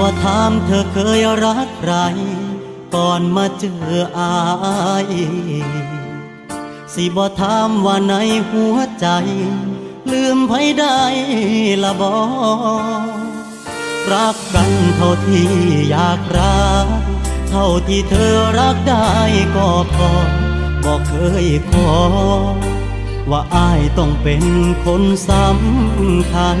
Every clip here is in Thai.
บ่ถามเธอเคยรักใคร ก่อนมาเจออาย สิบ่ถามว่าในหัวใจ ลืมไผได้ละบ่รักกันเท่าที่อยากรัก เท่าที่เธอรักได้ก็พอบอกเคยขอ ว่าอายต้องเป็นคนสำคัญ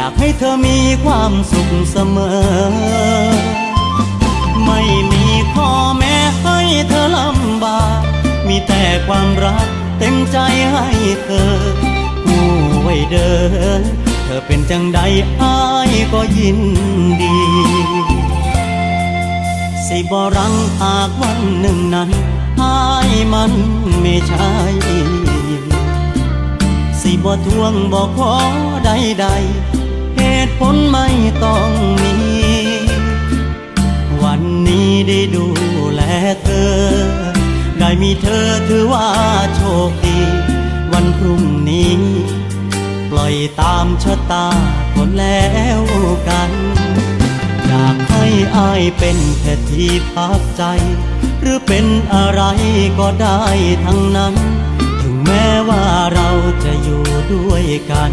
อยากให้เธอมีความสุขเสมอ ไม่มีข้อแม้ให้เธอลำบาก มีแต่ความรักเต็มใจให้เธอผู้ไว้เดิน เธอเป็นจังใดอายก็ยินดี สิบรังหากวันหนึ่งนั้นอายมันไม่ใช่สิบ่ทวงบ่ขอใดๆ ตุผลไม่ต้องมี วันนี้ได้ดูแลเธอ ได้มีเธอถือว่าโชคดี วันพรุ่งนี้ ปล่อยตามชะตาคนแล้วกัน อยากให้อายเป็นแค่ที่พักใจ หรือเป็นอะไรก็ได้ทั้งนั้น ถึงแม้ว่าเราจะอยู่ด้วยกัน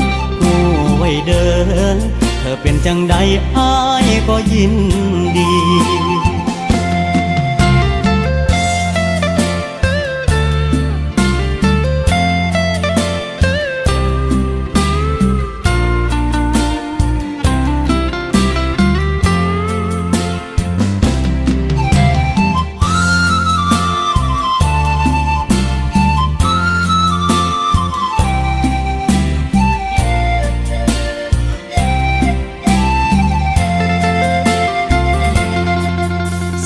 เดิน เธอเป็นจังใดอายก็ยินดี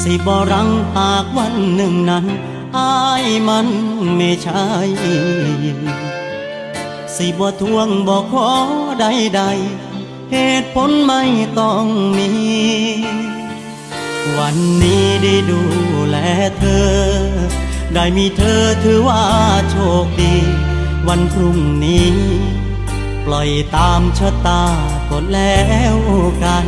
สิบรังหากวันหนึ่งนั้นอายมันไม่ใช่สิบ่ทวงบ่ขอใดๆเหตุผลไม่ต้องมี วันนี้ได้ดูแลเธอ ได้มีเธอถือว่าโชคดี วันพรุ่งนี้ ปล่อยตามชะตาก็แล้วกัน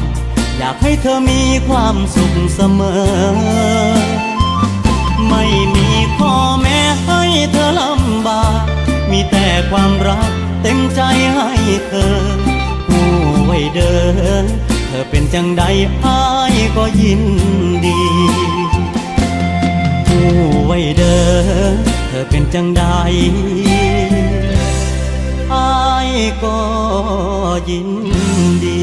อยากให้เธอมีความสุขเสมอ ไม่มีข้อแม้ให้เธอลำบาก มีแต่ความรักเต็มใจให้เธอผู้ไว้เดิน เธอเป็นจังใดอายก็ยินดีผู้ไว้เดิน เธอเป็นจังใดอายก็ยินดี